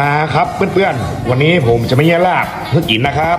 มาครับเพื่อนๆ วันนี้ผมจะไม่แย่ลาบเพื่อกินนะครับ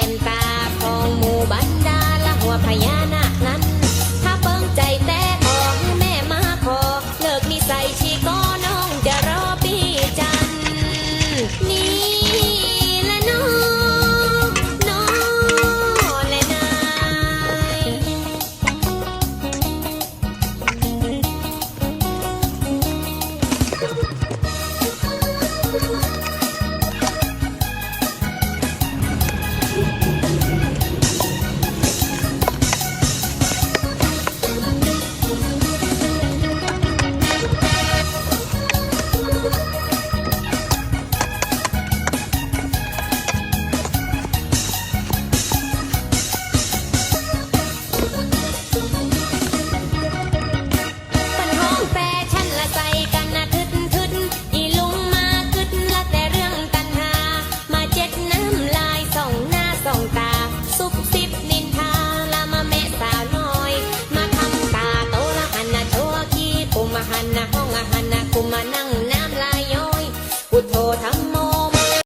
quien